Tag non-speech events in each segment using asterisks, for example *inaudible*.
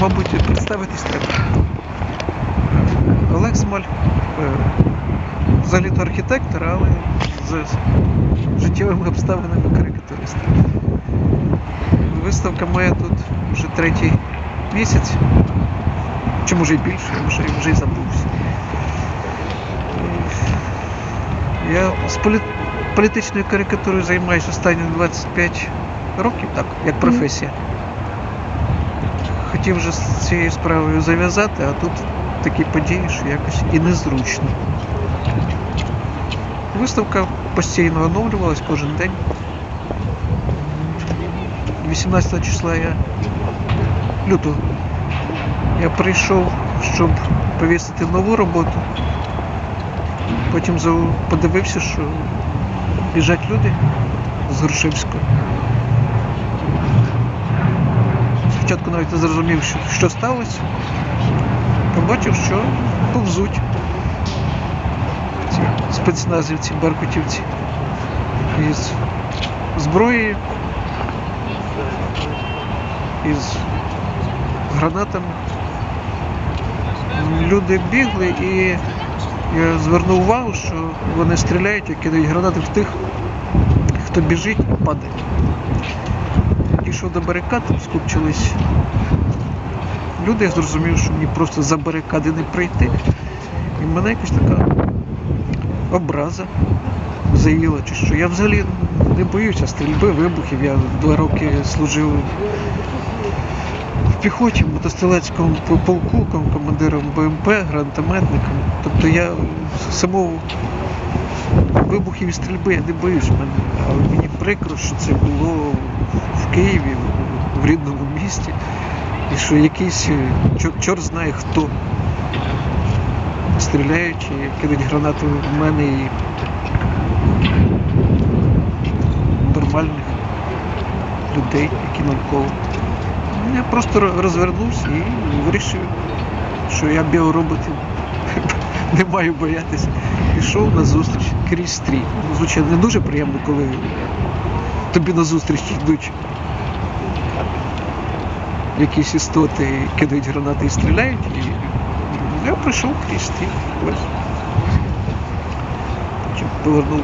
мабуть, представитись треба. Олег Смаль, е, взагалі-то архітектор, але з життєвими обставинами карикатурист. Виставка моя тут вже третій місяць, чи може й більше, я вже, вже й забувся. Я з полі- політичною карикатурою займаюся останні 25 років, так, як професія. Хотів вже з цією справою зав'язати, а тут такі події, що якось і незручно. Виставка постійно оновлювалась кожен день. 18 числа я лютого я прийшов, щоб повісити нову роботу. Потім подивився, що біжать люди з Грушевського. Спочатку навіть не зрозумів, що, сталося. Побачив, що повзуть ці спецназівці, беркутівці із зброєю, із гранатами. Люди бігли і я звернув увагу, що вони стріляють і кидають гранати в тих, хто біжить і падає. Дійшов до барикад, скупчились люди, я зрозумів, що мені просто за барикади не прийти. І в мене якась така образа заїла, чи що. Я взагалі не боюся стрільби, вибухів. Я два роки служив в піхоті, в мотострілецькому полку, командиром БМП, гранатометником. Тобто я самого вибухів і стрільби я не боюсь мене. Але мені прикро, що це було в Києві, в рідному місті. І що якийсь е, чор, чор знає хто стріляють і кидають гранати в мене і нормальних людей, які навколо. Я просто розвернувся і вирішив, що я біороботів *laughs* не маю боятися. Пішов на зустріч крізь стрій. Ну, Звичайно, не дуже приємно, коли тобі на зустріч йдуть якісь істоти кидають гранати і стріляють. І я прийшов крізь стрій. Повернув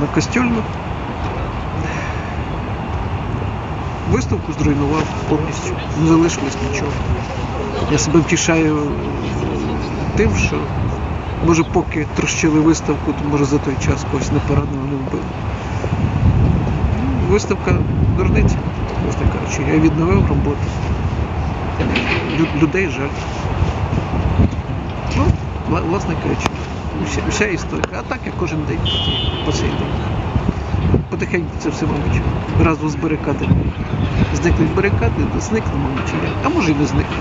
на костюльну. Виставку зруйнував повністю, не залишилось нічого. Я себе втішаю тим, що може поки трощили виставку, то може за той час когось не поранено не вбили. Виставка дурниця, власне кажучи. Я відновив роботу. Лю- людей жаль. Ну, власне кажучи, вся, вся історія. А так я кожен день по цей день. Потихеньку це все, мабуть, разом з барикадами. Зникнуть барикади, зникне, мабуть. А може і не зникне.